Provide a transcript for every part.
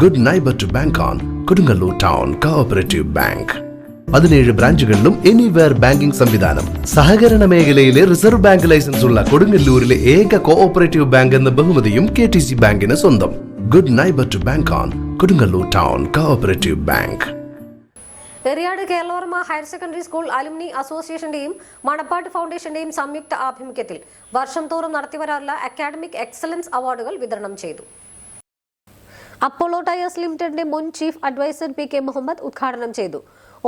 Good neighbour to bank on Kodungallur town cooperative bank പതിനേഴ് ബ്രാഞ്ചുകളിലും anywhere banking സംവിധാനം. സഹകരണ മേഖലയിലെ റിസർവ് ബാങ്ക് ലൈസൻസ് ഉള്ള കൊടുങ്ങല്ലൂരിലെ ഏക കോഓപ്പറേറ്റീവ് ബാങ്ക് എന്ന ബഹുമതിയും കെ ടി സി ബാങ്കിന് സ്വന്തം. Good neighbour to bank on Kodungallur town cooperative bank Eriyad Keralavarma higher secondary school alumni അസോസിയേഷന്റെയും Manappattu ഫൗണ്ടേഷന്റെയും സംയുക്ത ആഭിമുഖ്യത്തിൽ വർഷം തോറും നടത്തിവരാറുള്ള അക്കാഡമിക് എക്സലൻസ് അവാർഡുകൾ വിതരണം ചെയ്തു. അപ്പോളോ ടയേഴ്സ് ലിമിറ്റഡിന്റെ മുൻ chief adviser P K Muhammad ഉദ്ഘാടനം ചെയ്തു.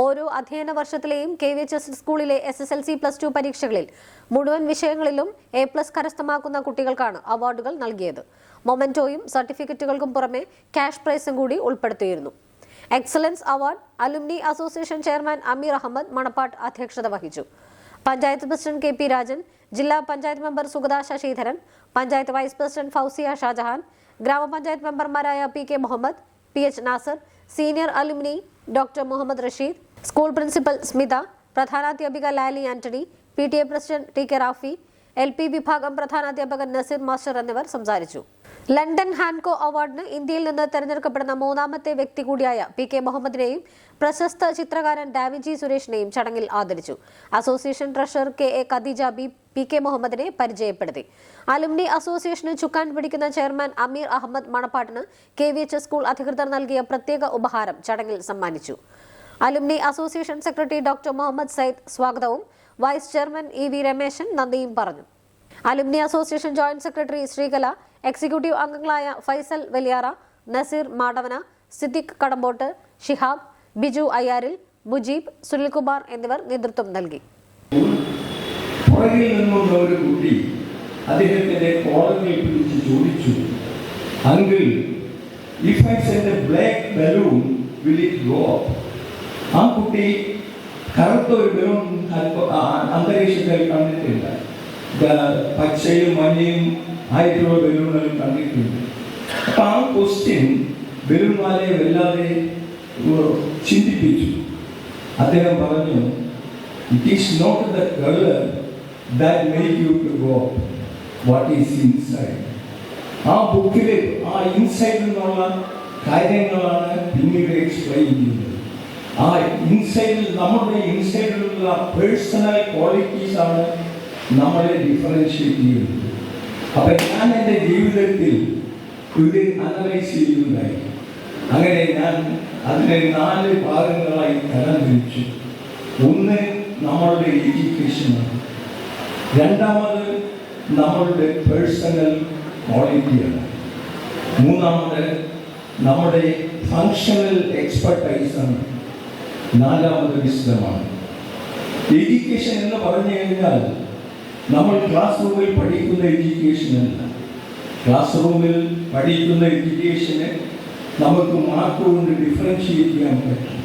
ഓരോ അധ്യയന വർഷത്തിലെയും കെ വി എച്ച് എസ് സ്കൂളിലെ S S L C plus two പരീക്ഷകളിൽ മുഴുവൻ വിഷയങ്ങളിലും എ പ്ലസ് കരസ്ഥമാക്കുന്ന കുട്ടികൾക്കാണ് അവാർഡുകൾ നൽകിയത്. മൊമെന്റോയും സർട്ടിഫിക്കറ്റുകൾക്കും പുറമെ ക്യാഷ് പ്രൈസും കൂടി ഉൾപ്പെടുത്തിയിരുന്നു. Excellence award alumni association chairman Ameer Ahmed Manappatt അധ്യക്ഷത വഹിച്ചു. Panchayat president K P Rajan ജില്ലാ panchayat member Sugatha Sasidharan panchayat vice president Fousiya Shajahan ഗ്രാമപഞ്ചായത്ത് മെമ്പർമാരായ P K Muhammad P H Nasar senior alumni doctor Muhammad Rasheed school principal Smitha പ്രധാനാധ്യാപിക Lali Antony P T A president T K Rafi L P വിഭാഗം പ്രധാനാധ്യാപകൻ Naseer master എന്നിവർ സംസാരിച്ചു. London Hancko അവാർഡിന് ഇന്ത്യയിൽ നിന്ന് തെരഞ്ഞെടുക്കപ്പെടുന്ന മൂന്നാമത്തെ വ്യക്തി കൂടിയായ പി കെ മുഹമ്മദിനെയും പ്രശസ്ത ചിത്രകാരൻ ഡാവിജി സുരേഷിനെയും ചടങ്ങിൽ ആദരിച്ചു. Association treasurer K A Khadeeja B P K മുഹമ്മദിനെ പരിചയപ്പെടുത്തി. അലുമിനി അസോസിയേഷന് ചുക്കാൻ പിടിക്കുന്ന ചെയർമാൻ അമീർ അഹമ്മദ് മണപ്പാട്ടിന് കെ വി എച്ച് സ്കൂൾ അധികൃതർ നൽകിയ പ്രത്യേക ഉപഹാരം ചടങ്ങിൽ സമ്മാനിച്ചു. Alumni association secretary doctor Muhammad Sayyid സ്വാഗതവും vice chairman E V Rameshan നന്ദിയും പറഞ്ഞു. Alumni association joint secretary Sreekala executive അംഗങ്ങളായ ഫൈസൽ വലിയാറ നസീർ മാടവന സിദ്ദിഖ് കടമ്പോട്ട് ഷിഹാബ് ബിജു അയ്യാരിൽ മുജീബ് സുനിൽകുമാർ എന്നിവർ നേതൃത്വം നൽകി. ഒരു കുട്ടി ചോദിച്ചു uncle if I send a black balloon will it ആ കുട്ടി കറുത്ത ഒരു ബലൂൺ അന്തരീക്ഷത്തിൽ കണ്ടിട്ടില്ല പച്ചയും മഞ്ഞയും ആയിട്ടുള്ള ബലൂണുകളും കണ്ടിട്ടുണ്ട്. അപ്പൊ ആ ക്വസ്റ്റ്യൻ ബലൂൺമാരെ വല്ലാതെ ചിന്തിപ്പിച്ചു. അദ്ദേഹം പറഞ്ഞു it is not the colour that make you to go what is inside ആ ബുക്കിൽ ആ ഇൻസൈഡിൽ നിന്നുള്ള കാര്യങ്ങളാണ് പിന്നീട് എക്സ്പ്ലെയിൻ ചെയ്യുന്നത്. ആ ഇൻസൈഡിൽ നമ്മുടെ ഇൻസൈഡിലുള്ള പേഴ്സണൽ ക്വാളിറ്റീസ് ആണ് നമ്മളെ ഡിഫറൻഷ്യേറ്റ് ചെയ്യുന്നത് അപ്പം ഞാൻ എന്റെ ജീവിതത്തിൽ ഇത് അനലൈസ് ചെയ്യുന്നതായി അങ്ങനെ ഞാൻ അതിനെ നാല് ഭാഗങ്ങളായി തരം തിരിച്ചു ഒന്ന് നമ്മളുടെ എഡ്യൂക്കേഷനാണ് രണ്ടാമത് നമ്മളുടെ പേഴ്സണൽ ക്വാളിറ്റിയാണ് മൂന്നാമത് നമ്മുടെ ഫങ്ഷണൽ എക്സ്പെർട്ടൈസാണ് നാലാമത് വിശദമാണ് എഡ്യൂക്കേഷൻ എന്ന് പറഞ്ഞു കഴിഞ്ഞാൽ നമ്മൾ ക്ലാസ് റൂമിൽ പഠിക്കുന്ന എഡ്യൂക്കേഷൻ അല്ല. ക്ലാസ് റൂമിൽ പഠിക്കുന്ന എഡ്യൂക്കേഷനെ നമുക്ക് മാർക്ക് കൊണ്ട് ഡിഫറൻഷിയേറ്റ് ചെയ്യാൻ പറ്റും.